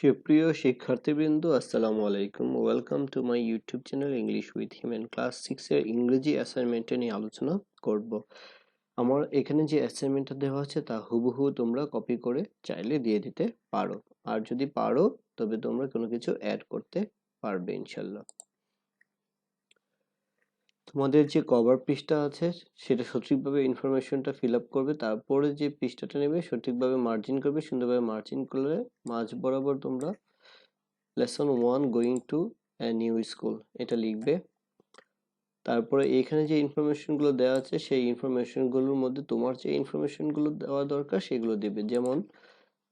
সুপ্রিয় শিক্ষার্থীবৃন্দ, আসসালামু আলাইকুম। Welcome to my YouTube channel English with Himen class সিক্সের ইংরেজি অ্যাসাইনমেন্টে নিয়ে আলোচনা করব। আমার এখানে যে অ্যাসাইনমেন্টটা দেওয়া আছে, তা হুবহু তোমরা কপি করে চাইলে দিয়ে দিতে পারো। আর যদি পারো, তবে তোমরা কোনো কিছু অ্যাড করতে পারবে, ইনশাল্লাহ। তোমাদের যে কভার পৃষ্ঠা আছে, সেটা সঠিকভাবে ইনফরমেশনটা ফিল আপ করবে, তারপরে যে পৃষ্ঠাটা নেবে, সঠিকভাবে মার্জিন করবে, সুন্দরভাবে মার্জিন করলে মাঝ বরাবর তোমরা lesson one going to new school এটা লিখবে। তারপরে এখানে যে ইনফরমেশনগুলো দেওয়া আছে, সেই ইনফরমেশনগুলোর মধ্যে তোমার যে ইনফরমেশনগুলো দেওয়া দরকার, সেগুলো দেবে। যেমন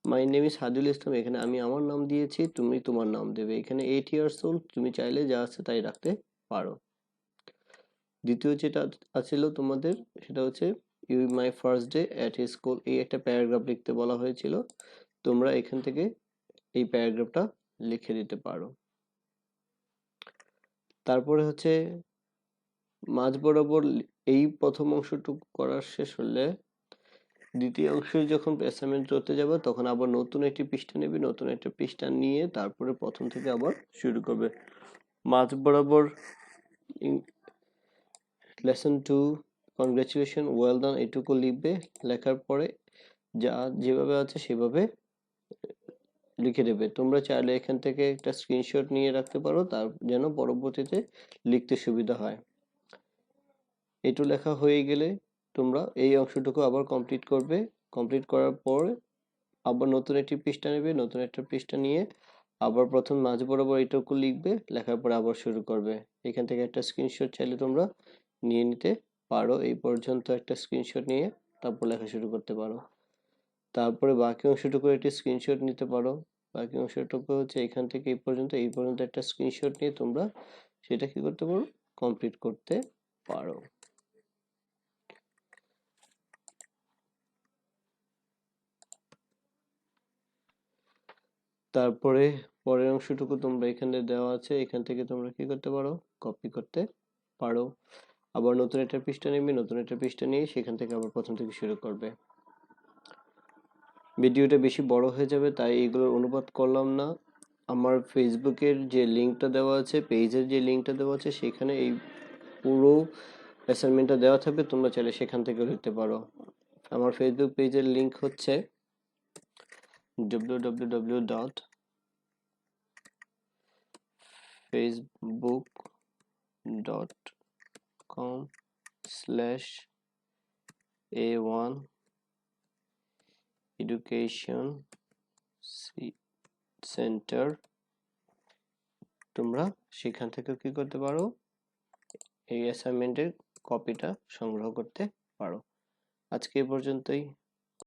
মাই নেম ইস হাদুল ইসলাম এখানে আমি আমার নাম দিয়েছি, তুমি তোমার নাম দেবে। এখানে এইট ইয়ার্স ওল্ড তুমি চাইলে যা আছে তাই রাখতে পারো। দ্বিতীয় যেটা আছিল তোমাদের, সেটা হচ্ছে you my first day at school এই একটা প্যারাগ্রাফ লিখতে বলা হয়েছিল। তোমরা এখান থেকে এই প্যারাগ্রাফটা লিখে দিতে পারো। তারপরে হচ্ছে, মাঝ বরাবর এই প্রথম অংশটুকু করার শেষ হলে, দ্বিতীয় অংশে যখন অ্যাসাইনমেন্ট করতে যাবে, তখন আবার নতুন একটি পৃষ্ঠা নেবে, নতুন একটা পৃষ্ঠা নিয়ে তারপরে প্রথম থেকে আবার শুরু করবে। মাঝ বরাবর lesson two congratulation well done এটুকু লিখবে, লেখার পরে যা যেভাবে আছে সেভাবে লিখে দেবে। তোমরা চাইলে এখান থেকে একটা স্ক্রিনশট নিয়ে রাখতে পারো, তার যেন পরবর্তীতে লিখতে সুবিধা হয়। এটু লেখা হয়ে গেলে তোমরা এই অংশটুকু আবার কমপ্লিট করবে। কমপ্লিট করার পর আবার নতুন একটি পৃষ্ঠা নেবে, নতুন একটা পৃষ্ঠা নিয়ে আবার প্রথম মাঝ বরাবর এটুকু লিখবে, লেখার পর আবার শুরু করবে। এখান থেকে একটা স্ক্রিনশট চাইলে তোমরা নিয়ে নিতে পারো। এই পর্যন্ত একটা স্ক্রিনশট নিয়ে তারপর লেখা শুরু করতে পারো। তারপরে বাকি অংশটুকু একটি স্ক্রিনশট নিতে পারো। বাকি অংশটুকু হচ্ছে এখান থেকে এই পর্যন্ত এই পর্যন্ত একটা স্ক্রিনশট নিয়ে তোমরা সেটা কি করতে পারো? কমপ্লিট করতে পারো। তারপরে পরের অংশটুকু তোমরা এখানে দেওয়া আছে। এখান থেকে তোমরা কি করতে পারো? কপি করতে পারো। আবার নতুন একটা পৃষ্ঠা নেবে, নতুন একটা পৃষ্ঠা নিয়ে সেখান থেকে আবার প্রথম থেকে শুরু করবে। ভিডিওটা বেশি বড় হয়ে যাবে, তাই এগুলোর অনুবাদ করলাম না। আমার ফেসবুকের যে লিঙ্কটা দেওয়া আছে, পেজের যে লিঙ্কটা দেওয়া আছে, সেখানে এই পুরো অ্যাসাইনমেন্টটা দেওয়া থাকবে, তোমরা চাইলে সেখান থেকে লিখতে পারো। আমার ফেসবুক পেজের লিঙ্ক হচ্ছে www dot facebook dot com slash a1 education center. তোমরা সেখান থেকে কি করতে পারো? এই অ্যাসাইনমেন্টের কপিটা সংগ্রহ করতে পারো। আজকে পর্যন্তই।